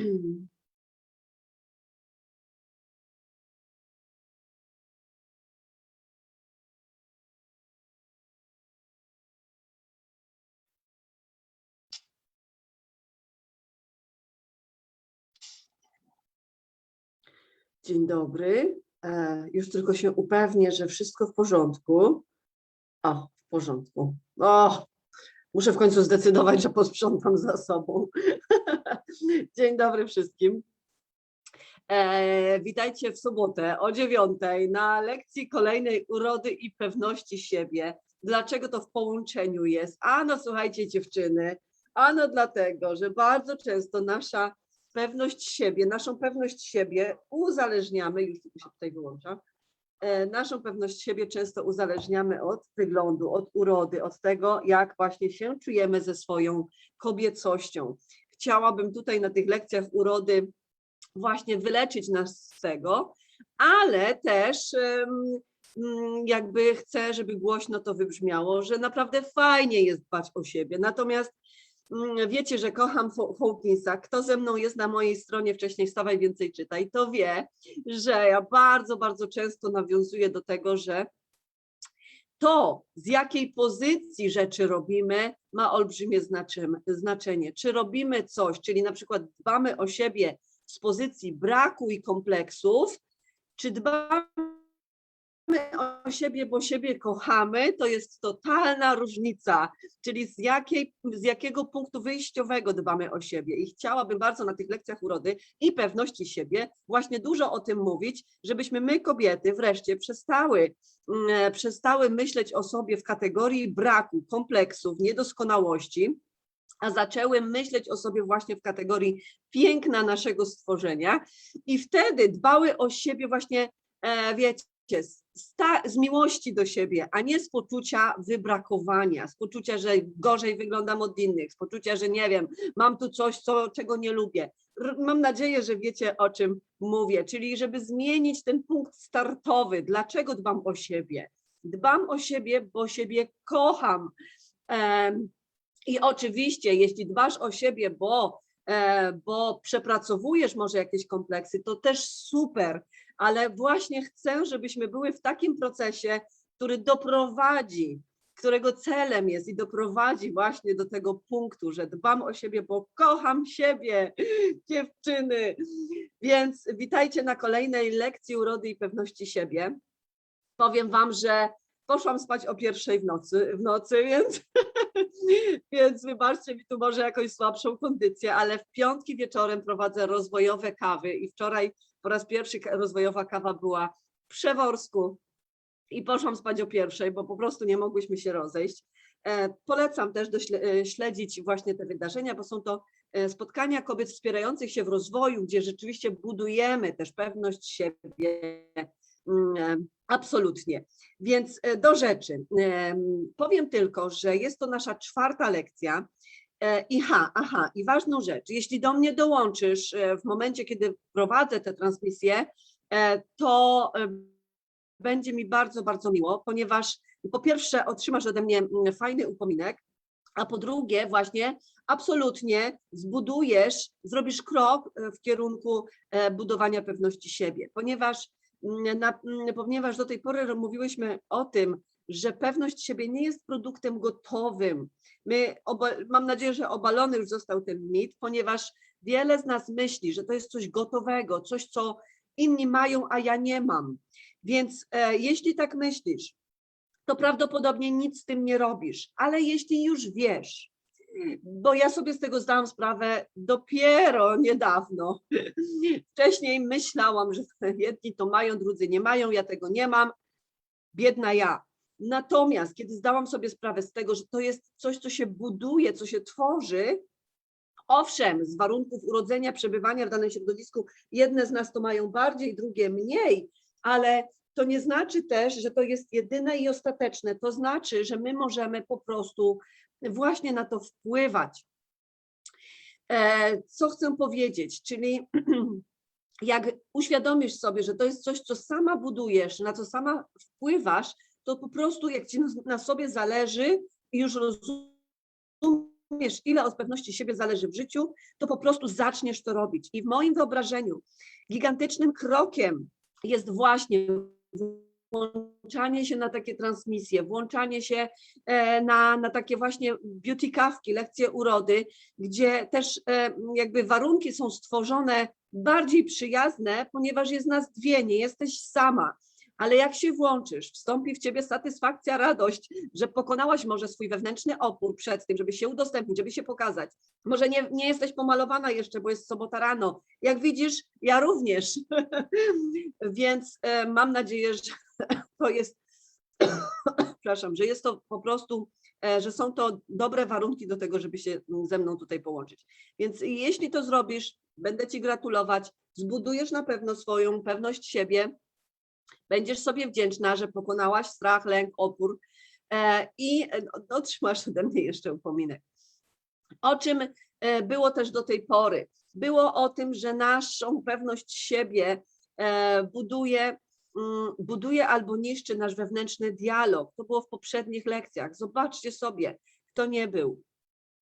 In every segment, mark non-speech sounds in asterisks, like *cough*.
*clears throat* Dzień dobry. E, Już tylko się upewnię, że wszystko w porządku. O, w porządku. O, muszę w końcu zdecydować, że posprzątam za sobą. *laughs* *laughs* Dzień dobry wszystkim. E, witajcie w sobotę o dziewiątej na lekcji kolejnej urody i pewności siebie. Dlaczego to w połączeniu jest? Ano, słuchajcie dziewczyny, ano dlatego, że bardzo często nasza pewność siebie, naszą pewność siebie uzależniamy, już się tutaj wyłącza, e, naszą pewność siebie często uzależniamy od wyglądu, od urody, od tego, jak właśnie się czujemy ze swoją kobiecością. Chciałabym tutaj na tych lekcjach urody właśnie wyleczyć nas z tego, ale też mm, jakby chcę, żeby głośno to wybrzmiało, że naprawdę fajnie jest dbać o siebie. Natomiast Mm, Wiecie, że kocham Hawkinsa. Kto ze mną jest na mojej stronie wcześniej Wstawaj Więcej Czytaj, to wie, że ja bardzo, bardzo często nawiązuję do tego, że to, z jakiej pozycji rzeczy robimy, ma olbrzymie znaczenie. Czy robimy coś, czyli na przykład dbamy o siebie z pozycji braku i kompleksów, czy dbamy o siebie, bo siebie kochamy, to jest totalna różnica, czyli z, jakiej, z jakiego punktu wyjściowego dbamy o siebie. I chciałabym bardzo na tych lekcjach urody i pewności siebie właśnie dużo o tym mówić, żebyśmy my kobiety wreszcie przestały, mm, przestały myśleć o sobie w kategorii braku, kompleksów, niedoskonałości, a zaczęły myśleć o sobie właśnie w kategorii piękna naszego stworzenia. I wtedy dbały o siebie właśnie, e, wiecie, z, z miłości do siebie, a nie z poczucia wybrakowania, z poczucia, że gorzej wyglądam od innych, z poczucia, że nie wiem, mam tu coś, co, czego nie lubię. R- Mam nadzieję, że wiecie o czym mówię, czyli żeby zmienić ten punkt startowy. Dlaczego dbam o siebie? Dbam o siebie, bo siebie kocham. I oczywiście, jeśli dbasz o siebie, bo, e, bo przepracowujesz może jakieś kompleksy, to też super, ale właśnie chcę, żebyśmy były w takim procesie, który doprowadzi, którego celem jest i doprowadzi właśnie do tego punktu, że dbam o siebie, bo kocham siebie, *laughs* dziewczyny. Więc witajcie na kolejnej lekcji urody i pewności siebie. Powiem Wam, że poszłam spać o pierwszej w nocy, w nocy *laughs* więc, więc wybaczcie mi tu może jakąś słabszą kondycję, ale w piątki wieczorem prowadzę rozwojowe kawy i wczoraj po raz pierwszy rozwojowa kawa była w Przeworsku i poszłam spać o pierwszej, bo po prostu nie mogłyśmy się rozejść. E, Polecam też e, śledzić właśnie te wydarzenia, bo są to e, spotkania kobiet wspierających się w rozwoju, gdzie rzeczywiście budujemy też pewność siebie. Mm, e, Absolutnie. Więc e, do rzeczy. Em, Powiem tylko, że jest to nasza czwarta lekcja. E, I ha, aha, i ważną rzecz, jeśli do mnie dołączysz e, w momencie, kiedy prowadzę tę transmisję, e, to e, będzie mi bardzo, bardzo miło, ponieważ po pierwsze otrzymasz ode mnie mm, fajny upominek, a po drugie właśnie absolutnie zbudujesz, zrobisz krok e, w kierunku e, budowania pewności siebie, ponieważ, na, ponieważ do tej pory mówiłyśmy o tym, że pewność siebie nie jest produktem gotowym. My, mam nadzieję, że obalony już został ten mit, ponieważ wiele z nas myśli, że to jest coś gotowego, coś, co inni mają, a ja nie mam. Więc e, jeśli tak myślisz, to prawdopodobnie nic z tym nie robisz, ale jeśli już wiesz, bo ja sobie z tego zdałam sprawę dopiero niedawno. Wcześniej myślałam, że jedni to mają, drudzy nie mają, ja tego nie mam. Biedna ja. Natomiast kiedy zdałam sobie sprawę z tego, że to jest coś, co się buduje, co się tworzy, owszem, z warunków urodzenia, przebywania w danym środowisku, jedne z nas to mają bardziej, drugie mniej, ale to nie znaczy też, że to jest jedyne i ostateczne. To znaczy, że my możemy po prostu właśnie na to wpływać. E, Co chcę powiedzieć, czyli *clears throat* jak uświadomisz sobie, że to jest coś, co sama budujesz, na co sama wpływasz, to po prostu jak ci na- sobie zależy i już rozumiesz, ile od pewności siebie zależy w życiu, to po prostu zaczniesz to robić. I w moim wyobrażeniu gigantycznym krokiem jest właśnie włączanie się na takie transmisje, włączanie się e, na, na takie właśnie beauty kawki, lekcje urody, gdzie też e, jakby warunki są stworzone bardziej przyjazne, ponieważ jest nas dwie, nie jesteś sama. Ale jak się włączysz, wstąpi w ciebie satysfakcja, radość, że pokonałaś może swój wewnętrzny opór przed tym, żeby się udostępnić, żeby się pokazać. Może nie, nie jesteś pomalowana jeszcze, bo jest sobota rano. Jak widzisz, ja również. *laughs* Więc e, mam nadzieję, że *laughs* to jest, *coughs* przepraszam, że jest to po prostu, e, że są to dobre warunki do tego, żeby się mm, ze mną tutaj połączyć. Więc jeśli to zrobisz, będę Ci gratulować, zbudujesz na pewno swoją pewność siebie, będziesz sobie wdzięczna, że pokonałaś strach, lęk, opór e, i e, otrzymasz ode mnie jeszcze upominek. O czym było też do tej pory? Było o tym, że naszą pewność siebie buduje, buduje albo niszczy nasz wewnętrzny dialog. To było w poprzednich lekcjach. Zobaczcie sobie, kto nie był.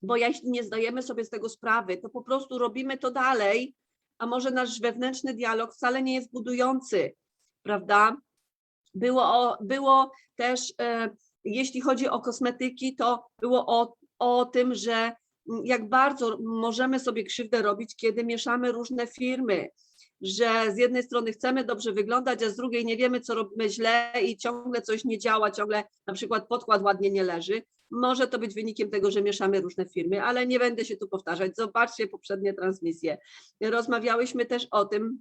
Bo jeśli nie zdajemy sobie z tego sprawy, to po prostu robimy to dalej, a może nasz wewnętrzny dialog wcale nie jest budujący, prawda? Było, było też, e, jeśli chodzi o kosmetyki, to było o, o tym, że mm, jak bardzo możemy sobie krzywdę robić, kiedy mieszamy różne firmy, że z jednej strony chcemy dobrze wyglądać, a z drugiej nie wiemy, co robimy źle i ciągle coś nie działa, ciągle na przykład podkład ładnie nie leży. Może to być wynikiem tego, że mieszamy różne firmy, ale nie będę się tu powtarzać. Zobaczcie poprzednie transmisje. Rozmawiałyśmy też o tym,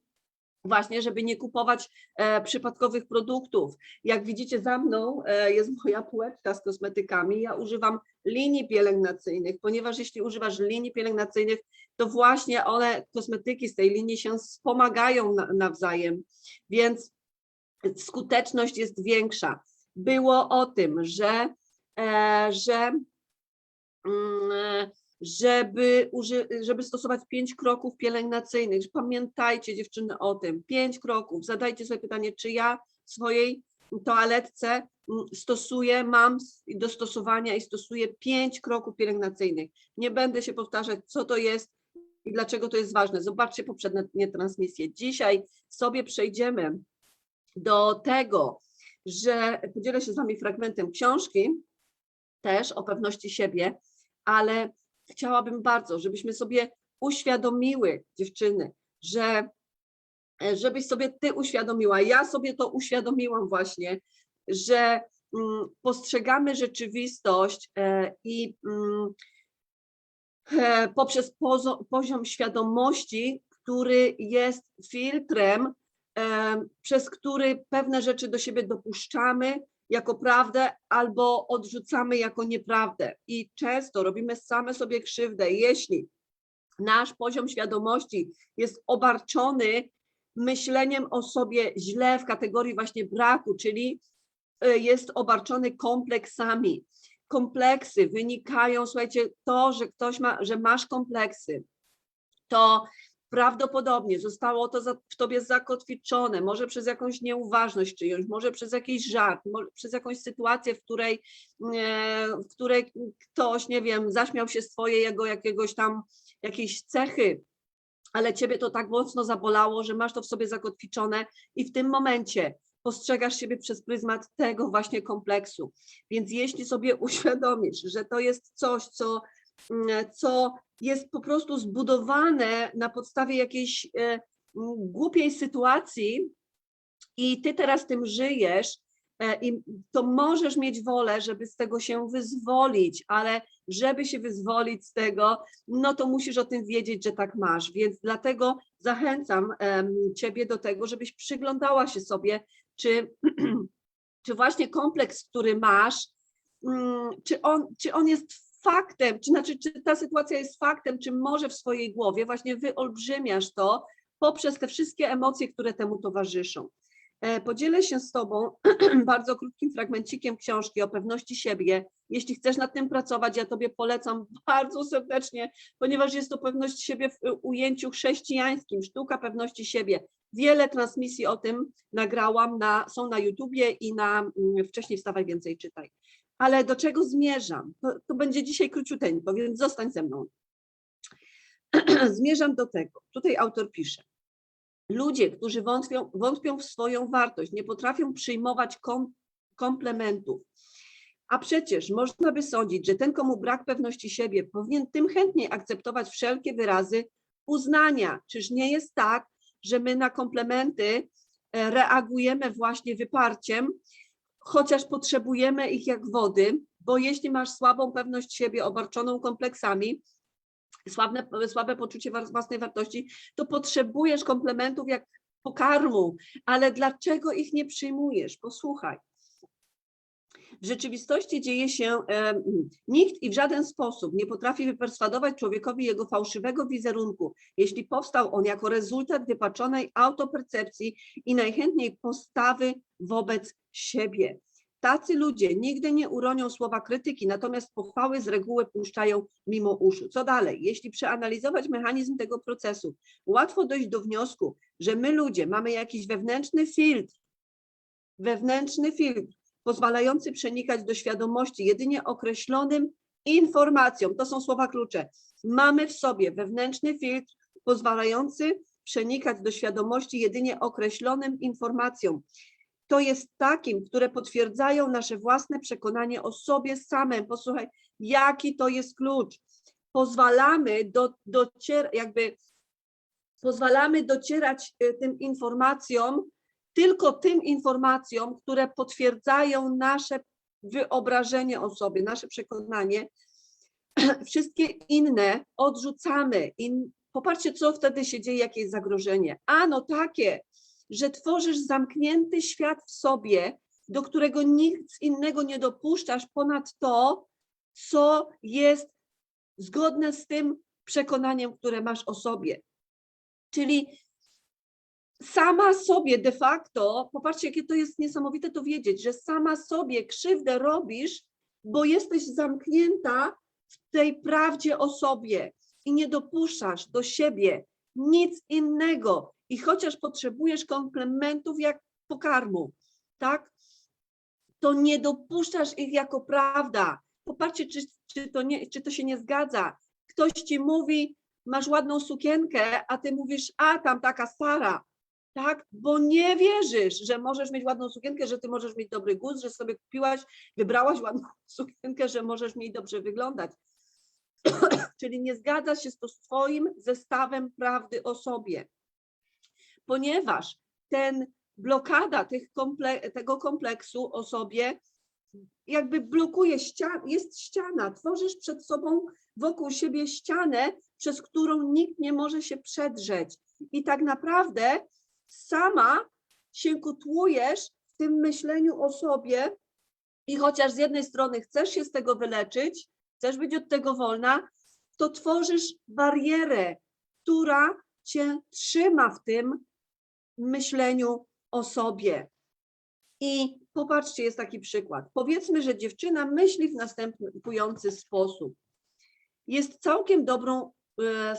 właśnie, żeby nie kupować e, przypadkowych produktów. Jak widzicie za mną e, jest moja półeczka z kosmetykami. Ja używam linii pielęgnacyjnych, ponieważ jeśli używasz linii pielęgnacyjnych, to właśnie one, kosmetyki z tej linii się wspomagają na, nawzajem, więc skuteczność jest większa. Było o tym, że, e, że mm, e, żeby, żeby stosować pięć kroków pielęgnacyjnych. Pamiętajcie dziewczyny o tym, pięć kroków. Zadajcie sobie pytanie, czy ja w swojej toaletce mm, stosuję, mam do stosowania i stosuję pięć kroków pielęgnacyjnych. Nie będę się powtarzać, co to jest i dlaczego to jest ważne. Zobaczcie poprzednie transmisje. Dzisiaj sobie przejdziemy do tego, że podzielę się z Wami fragmentem książki, też o pewności siebie, ale chciałabym bardzo, żebyśmy sobie uświadomiły, dziewczyny, że e, żebyś sobie ty uświadomiła, ja sobie to uświadomiłam właśnie, że mm, postrzegamy rzeczywistość e, i mm, e, poprzez poziom świadomości, który jest filtrem, przez który pewne rzeczy do siebie dopuszczamy, jako prawdę albo odrzucamy jako nieprawdę. I często robimy same sobie krzywdę, jeśli nasz poziom świadomości jest obarczony myśleniem o sobie źle w kategorii właśnie braku, czyli y, jest obarczony kompleksami. Kompleksy wynikają, słuchajcie, to, że ktoś ma, że masz kompleksy, to prawdopodobnie zostało to w tobie zakotwiczone, może przez jakąś nieuważność czyjąś, może przez jakiś żart, może przez jakąś sytuację, w której, e, w której ktoś, nie wiem, zaśmiał się z twojego jakiegoś tam, jakiejś cechy, ale ciebie to tak mocno zabolało, że masz to w sobie zakotwiczone i w tym momencie postrzegasz siebie przez pryzmat tego właśnie kompleksu. Więc jeśli sobie *laughs* uświadomisz, że to jest coś, co, co jest po prostu zbudowane na podstawie jakiejś e, głupiej sytuacji i ty teraz tym żyjesz, e, i to możesz mieć wolę, żeby z tego się wyzwolić, ale żeby się wyzwolić z tego, no to musisz o tym wiedzieć, że tak masz. Więc dlatego zachęcam Ciebie do tego, żebyś przyglądała się sobie, czy, *clears throat* czy właśnie kompleks, który masz, mm, czy on, czy on jest faktem, czy znaczy, czy ta sytuacja jest faktem, czy może w swojej głowie właśnie wyolbrzymiasz to poprzez te wszystkie emocje, które temu towarzyszą. E, podzielę się z Tobą *clears throat* bardzo krótkim fragmencikiem książki o pewności siebie. Jeśli chcesz nad tym pracować, ja Tobie polecam *laughs* bardzo serdecznie, ponieważ jest to pewność siebie w ujęciu chrześcijańskim, sztuka pewności siebie. Wiele transmisji o tym nagrałam, na, są na YouTubie i na mm, wcześniej wstawaj więcej czytaj. Ale do czego zmierzam? To, to będzie dzisiaj króciuteńko, więc zostań ze mną. *clears throat* Zmierzam do tego. Tutaj autor pisze. Ludzie, którzy wątpią, wątpią w swoją wartość, nie potrafią przyjmować kom, komplementów. A przecież można by sądzić, że ten, komu brak pewności siebie, powinien tym chętniej akceptować wszelkie wyrazy uznania. Czyż nie jest tak, że my na komplementy e, reagujemy właśnie wyparciem, chociaż potrzebujemy ich jak wody, bo jeśli masz słabą pewność siebie obarczoną kompleksami, słabe, słabe poczucie własnej wartości, to potrzebujesz komplementów jak pokarmu, ale dlaczego ich nie przyjmujesz? Posłuchaj. W rzeczywistości dzieje się, e, nikt i w żaden sposób nie potrafi wyperswadować człowiekowi jego fałszywego wizerunku, jeśli powstał on jako rezultat wypaczonej autopercepcji i najchętniej postawy wobec siebie. Tacy ludzie nigdy nie uronią słowa krytyki, natomiast pochwały z reguły puszczają mimo uszu. Co dalej? Jeśli przeanalizować mechanizm tego procesu, łatwo dojść do wniosku, że my ludzie mamy jakiś wewnętrzny filtr, wewnętrzny filtr, pozwalający przenikać do świadomości jedynie określonym informacjom. To są słowa klucze. Mamy w sobie wewnętrzny filtr pozwalający przenikać do świadomości jedynie określonym informacjom. To jest takim, które potwierdzają nasze własne przekonanie o sobie samym. Posłuchaj, jaki to jest klucz. Pozwalamy do, docier, jakby pozwalamy docierać y, tym informacjom, tylko tym informacjom, które potwierdzają nasze wyobrażenie o sobie, nasze przekonanie. *clears throat* Wszystkie inne odrzucamy. In, popatrzcie, co wtedy się dzieje, jakie jest zagrożenie. Ano takie, że tworzysz zamknięty świat w sobie, do którego nic innego nie dopuszczasz ponad to, co jest zgodne z tym przekonaniem, które masz o sobie. Czyli sama sobie de facto, popatrzcie, jakie to jest niesamowite to wiedzieć, że sama sobie krzywdę robisz, bo jesteś zamknięta w tej prawdzie o sobie i nie dopuszczasz do siebie nic innego. I chociaż potrzebujesz komplementów jak pokarmu, tak, to nie dopuszczasz ich jako prawda. Popatrzcie, czy, czy, to nie, czy to się nie zgadza. Ktoś ci mówi, masz ładną sukienkę, a ty mówisz, a tam taka stara, nie wierzysz, że możesz mieć ładną sukienkę, że ty możesz mieć dobry gust, że sobie kupiłaś, wybrałaś ładną *laughs* sukienkę, że możesz mieć dobrze wyglądać. *clears throat* Czyli nie zgadza się z to z twoim zestawem prawdy o sobie. Ponieważ ten blokada tych komple tego kompleksu o sobie jakby blokuje ścian, jest ściana, tworzysz przed sobą wokół siebie ścianę, przez którą nikt nie może się przedrzeć. I tak naprawdę sama się kotłujesz w tym myśleniu o sobie i chociaż z jednej strony chcesz się z tego wyleczyć, chcesz być od tego wolna, to tworzysz barierę, która cię trzyma w tym myśleniu o sobie. I popatrzcie, jest taki przykład. Powiedzmy, że dziewczyna myśli w następujący sposób. Jest całkiem dobrą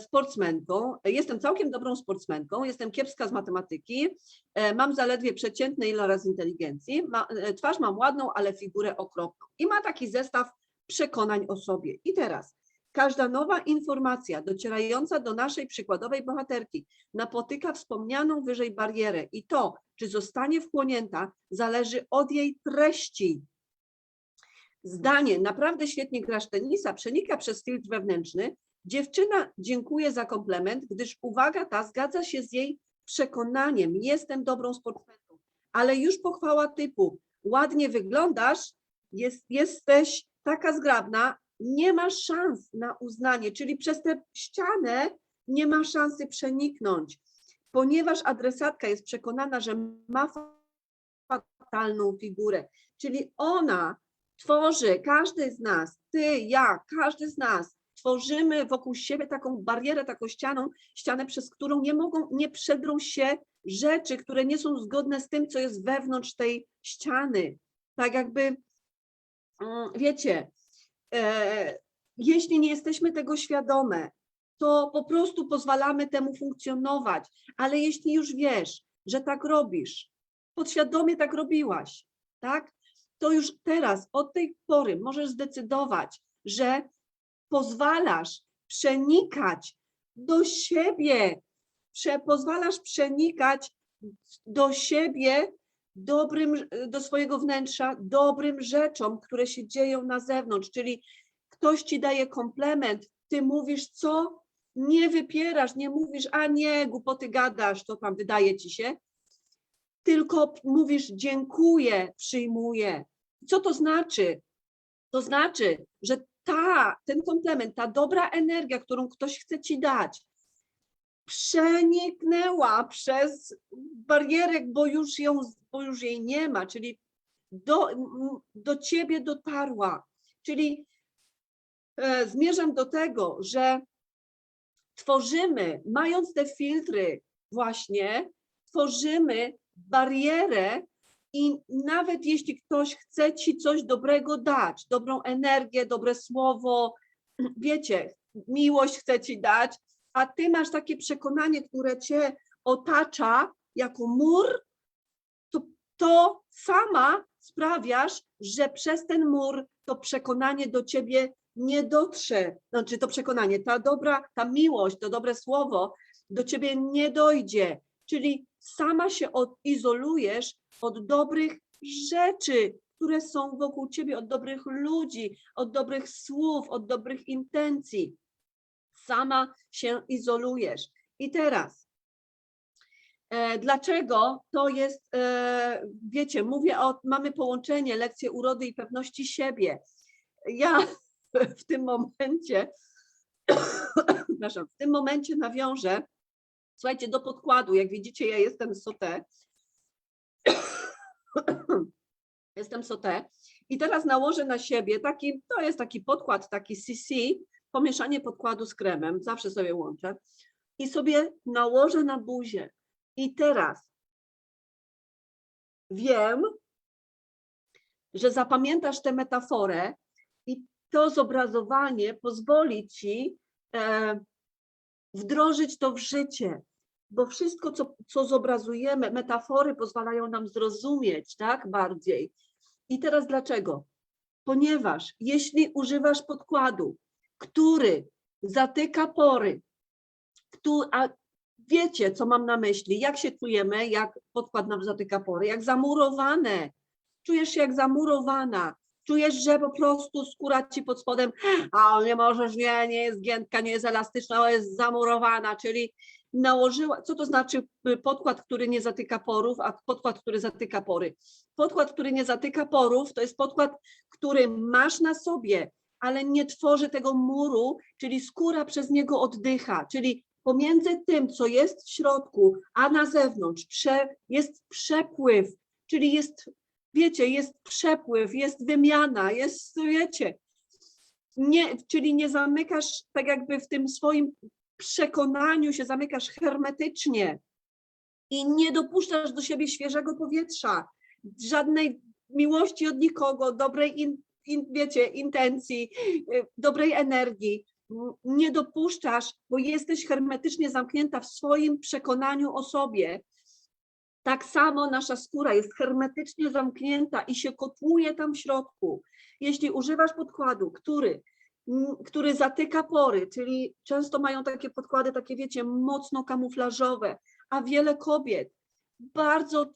sportsmenką, jestem całkiem dobrą sportsmenką, jestem kiepska z matematyki, e, mam zaledwie przeciętny iloraz inteligencji, ma, e, twarz mam ładną, ale figurę okropną. I ma taki zestaw przekonań o sobie. I teraz każda nowa informacja docierająca do naszej przykładowej bohaterki napotyka wspomnianą wyżej barierę i to, czy zostanie wchłonięta, zależy od jej treści. Zdanie, naprawdę świetnie grasz tenisa, przenika przez filtr wewnętrzny. Dziewczyna dziękuję za komplement, gdyż uwaga ta zgadza się z jej przekonaniem. Jestem dobrą sportsmenką, ale już pochwała typu ładnie wyglądasz, jest, jesteś taka zgrabna, nie ma szans na uznanie, czyli przez tę ścianę nie ma szansy przeniknąć, ponieważ adresatka jest przekonana, że ma fatalną figurę, czyli ona tworzy, każdy z nas, ty, ja, każdy z nas, tworzymy wokół siebie taką barierę, taką ścianą, ścianę, przez którą nie mogą, nie przedrą się rzeczy, które nie są zgodne z tym, co jest wewnątrz tej ściany. Tak jakby, mm, wiecie, e, jeśli nie jesteśmy tego świadome, to po prostu pozwalamy temu funkcjonować. Ale jeśli już wiesz, że tak robisz, podświadomie tak robiłaś, tak? to już teraz, od tej pory możesz zdecydować, że pozwalasz przenikać do siebie, prze, pozwalasz przenikać do siebie dobrym, do swojego wnętrza, dobrym rzeczom, które się dzieją na zewnątrz, czyli ktoś ci daje komplement, ty mówisz co? Nie wypierasz, nie mówisz, a nie, głupoty gadasz, to tam wydaje ci się, tylko mówisz dziękuję, przyjmuję. Co to znaczy? To znaczy, że ta, ten komplement, ta dobra energia, którą ktoś chce ci dać, przeniknęła przez barierę, bo już, ją, bo już jej nie ma, czyli do, do ciebie dotarła. Czyli e, zmierzam do tego, że tworzymy, mając te filtry, właśnie tworzymy barierę i nawet jeśli ktoś chce ci coś dobrego dać, dobrą energię, dobre słowo, wiecie, miłość chce ci dać, a ty masz takie przekonanie, które cię otacza jako mur, to, to sama sprawiasz, że przez ten mur to przekonanie do ciebie nie dotrze. Znaczy to przekonanie, ta dobra, ta miłość, to dobre słowo do ciebie nie dojdzie. Czyli sama się odizolujesz od dobrych rzeczy, które są wokół ciebie, od dobrych ludzi, od dobrych słów, od dobrych intencji. Sama się izolujesz. I teraz, e, dlaczego to jest, e, wiecie, mówię o, mamy połączenie, lekcje urody i pewności siebie. Ja w tym momencie, *coughs* przepraszam, w tym momencie nawiążę, słuchajcie, do podkładu. Jak widzicie, ja jestem sotę. *coughs* Jestem sotę. I teraz nałożę na siebie taki, to jest taki podkład, taki CC, pomieszanie podkładu z kremem, zawsze sobie łączę. I sobie nałożę na buzię. I teraz wiem, że zapamiętasz tę metaforę i to zobrazowanie pozwoli ci e, wdrożyć to w życie, bo wszystko, co, co zobrazujemy, metafory pozwalają nam zrozumieć, tak, bardziej. I teraz dlaczego? Ponieważ jeśli używasz podkładu, który zatyka pory, który, a wiecie, co mam na myśli, jak się czujemy, jak podkład nam zatyka pory, jak zamurowane, czujesz się jak zamurowana, czujesz, że po prostu skóra ci pod spodem, a nie możesz, nie, nie jest giętka, nie jest elastyczna, ale jest zamurowana, czyli nałożyła, co to znaczy y, podkład, który nie zatyka porów, a podkład, który zatyka pory. Podkład, który nie zatyka porów, to jest podkład, który masz na sobie, ale nie tworzy tego muru, czyli skóra przez niego oddycha, czyli pomiędzy tym, co jest w środku, a na zewnątrz prze, jest przepływ, czyli jest, wiecie, jest przepływ, jest wymiana, jest, wiecie, nie, czyli nie zamykasz tak jakby w tym swoim przekonaniu się zamykasz hermetycznie i nie dopuszczasz do siebie świeżego powietrza, żadnej miłości od nikogo, dobrej, in, in, wiecie, intencji, y, dobrej energii. Nie dopuszczasz, bo jesteś hermetycznie zamknięta w swoim przekonaniu o sobie. Tak samo nasza skóra jest hermetycznie zamknięta i się kotłuje tam w środku. Jeśli używasz podkładu, który który zatyka pory, czyli często mają takie podkłady, takie wiecie, mocno kamuflażowe, a wiele kobiet, bardzo,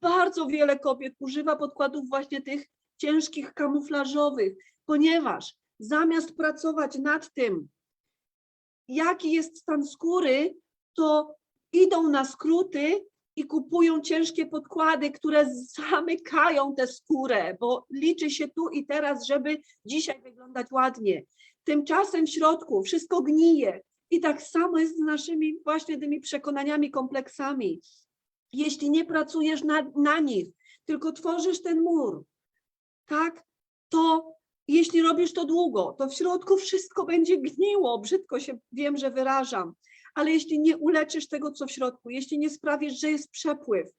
bardzo wiele kobiet używa podkładów właśnie tych ciężkich, kamuflażowych, ponieważ zamiast pracować nad tym, jaki jest stan skóry, to idą na skróty i kupują ciężkie podkłady, które zamykają tę skórę, bo liczy się tu i teraz, żeby dzisiaj wyglądać ładnie. Tymczasem w środku wszystko gnije. I tak samo jest z naszymi właśnie tymi przekonaniami, kompleksami. Jeśli nie pracujesz na, na nich, tylko tworzysz ten mur, tak, to jeśli robisz to długo, to w środku wszystko będzie gniło, brzydko się wiem, że wyrażam, ale jeśli nie uleczysz tego, co w środku, jeśli nie sprawisz, że jest przepływ,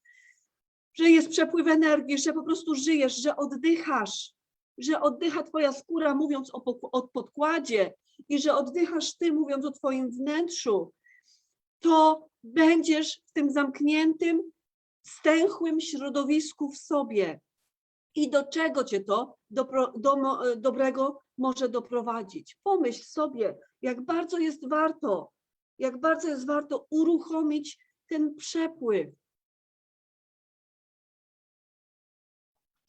że jest przepływ energii, że po prostu żyjesz, że oddychasz, że oddycha twoja skóra mówiąc o, o podkładzie i że oddychasz ty mówiąc o twoim wnętrzu, to będziesz w tym zamkniętym, stęchłym środowisku w sobie. i do czego cię to dopro, do, mo- dobrego może doprowadzić. Pomyśl sobie, jak bardzo jest warto, jak bardzo jest warto uruchomić ten przepływ.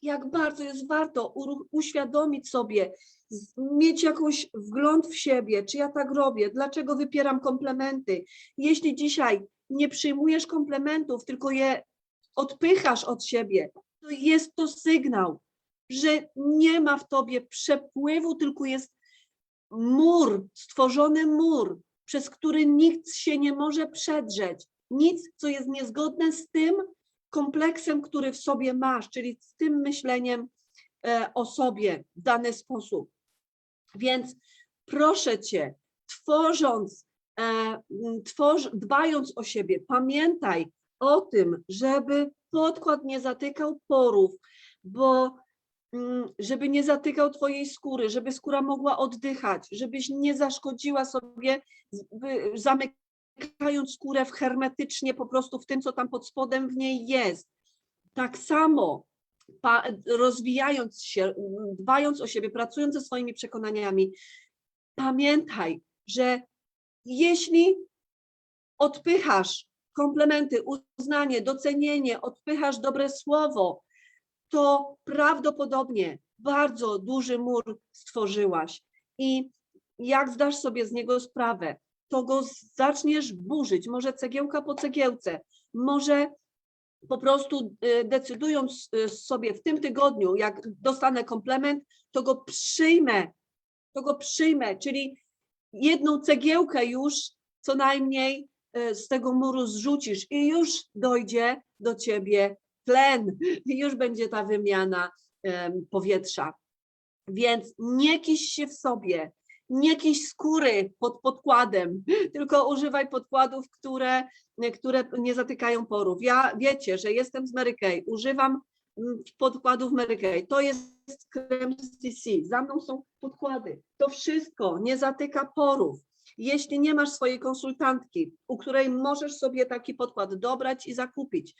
Jak bardzo jest warto uświadomić sobie, mieć jakąś wgląd w siebie, czy ja tak robię, dlaczego wypieram komplementy. Jeśli dzisiaj nie przyjmujesz komplementów, tylko je odpychasz od siebie, to jest to sygnał, że nie ma w tobie przepływu, tylko jest mur, stworzony mur, przez który nikt się nie może przedrzeć. Nic, co jest niezgodne z tym kompleksem, który w sobie masz, czyli z tym myśleniem e, o sobie w dany sposób. Więc proszę cię, tworząc, e, tworz, dbając o siebie, pamiętaj o tym, żeby podkład nie zatykał porów, bo żeby nie zatykał twojej skóry, żeby skóra mogła oddychać, żebyś nie zaszkodziła sobie, zamykając skórę w hermetycznie po prostu w tym, co tam pod spodem w niej jest. Tak samo rozwijając się, mm, dbając o siebie, pracując ze swoimi przekonaniami, pamiętaj, że jeśli odpychasz komplementy, uznanie, docenienie, odpychasz dobre słowo, to prawdopodobnie bardzo duży mur stworzyłaś. I jak zdasz sobie z niego sprawę, to go zaczniesz burzyć, może cegiełka po cegiełce, może po prostu y, decydując y, sobie w tym tygodniu, jak dostanę komplement, to go przyjmę, to go przyjmę, czyli jedną cegiełkę już co najmniej y, z tego muru zrzucisz i już dojdzie do ciebie tlen, już będzie ta wymiana powietrza. Więc nie kiś się w sobie, nie kiś skóry pod podkładem, *laughs* tylko używaj podkładów, które, które nie zatykają porów. Ja wiecie, że jestem z Mary Kay, używam mm, podkładów Mary Kay. To jest krem CC, za mną są podkłady. To wszystko nie zatyka porów. Jeśli nie masz swojej konsultantki, u której możesz sobie taki podkład dobrać i zakupić,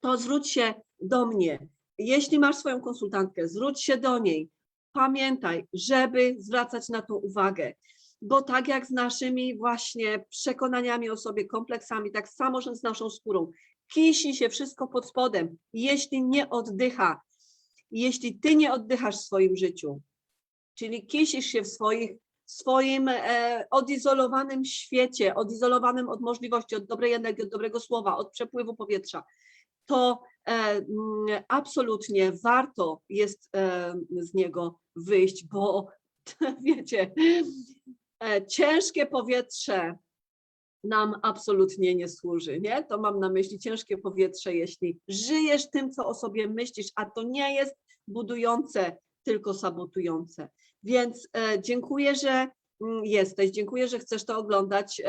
to zwróć się do mnie. Jeśli masz swoją konsultantkę, zwróć się do niej. Pamiętaj, żeby zwracać na to uwagę, bo tak jak z naszymi właśnie przekonaniami o sobie, kompleksami, tak samo z naszą skórą, kisi się wszystko pod spodem, jeśli nie oddycha, jeśli ty nie oddychasz w swoim życiu, czyli kisisz się w swoich, swoim e, odizolowanym świecie, odizolowanym od możliwości, od dobrej energii, od dobrego słowa, od przepływu powietrza, to e, mm, absolutnie warto jest e, z niego wyjść, bo *laughs* wiecie, e, ciężkie powietrze nam absolutnie nie służy, nie? To mam na myśli ciężkie powietrze, jeśli żyjesz tym, co o sobie myślisz, a to nie jest budujące, tylko sabotujące. Więc dziękuję, że mm, jesteś, dziękuję, że chcesz to oglądać.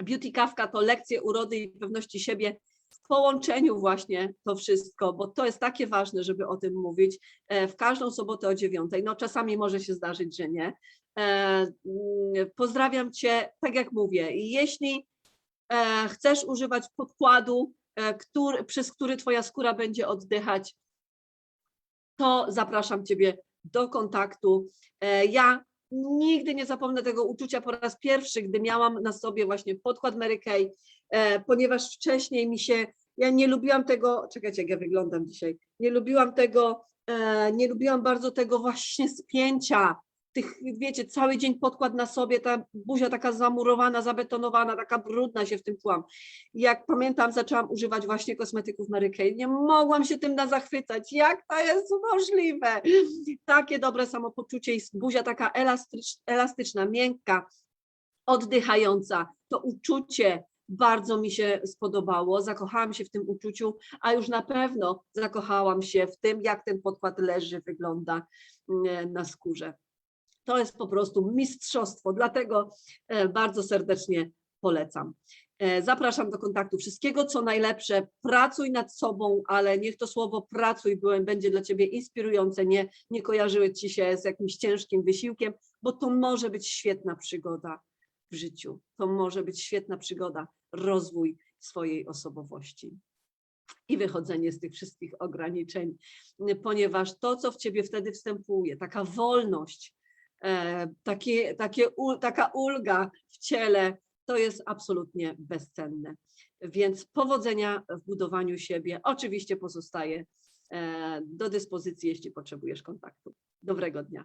Beauty Kawka to lekcje urody i pewności siebie w połączeniu właśnie to wszystko, bo to jest takie ważne, żeby o tym mówić. E, W każdą sobotę o dziewiątej. No czasami może się zdarzyć, że nie. E, mm, Pozdrawiam Cię, tak jak mówię, jeśli e, chcesz używać podkładu, który, przez który Twoja skóra będzie oddychać, to zapraszam Ciebie do kontaktu. Ja nigdy nie zapomnę tego uczucia po raz pierwszy, gdy miałam na sobie właśnie podkład Mary Kay, e, ponieważ wcześniej mi się, ja nie lubiłam tego, czekajcie jak ja wyglądam dzisiaj, nie lubiłam tego, e, nie lubiłam bardzo tego właśnie spięcia, tych, wiecie, cały dzień podkład na sobie, ta buzia taka zamurowana, zabetonowana, taka brudna się w tym czułam. Jak pamiętam, zaczęłam używać właśnie kosmetyków Mary Kay, nie mogłam się tym na zachwycać, jak to jest możliwe? Takie dobre samopoczucie i buzia taka elastycz, elastyczna, miękka, oddychająca, to uczucie bardzo mi się spodobało, zakochałam się w tym uczuciu, a już na pewno zakochałam się w tym, jak ten podkład leży, wygląda mm, na skórze. To jest po prostu mistrzostwo, dlatego e, bardzo serdecznie polecam. E, Zapraszam do kontaktu. Wszystkiego, co najlepsze. Pracuj nad sobą, ale niech to słowo pracuj byłem, będzie dla Ciebie inspirujące, nie, nie kojarzyły Ci się z jakimś ciężkim wysiłkiem, bo to może być świetna przygoda w życiu. To może być świetna przygoda, rozwój swojej osobowości. i wychodzenie z tych wszystkich ograniczeń, ponieważ to, co w ciebie wtedy wstępuje, taka wolność, ul- taka ulga w ciele, to jest absolutnie bezcenne. Więc powodzenia w budowaniu siebie. Oczywiście pozostaje e, do dyspozycji, jeśli potrzebujesz kontaktu. Dobrego dnia.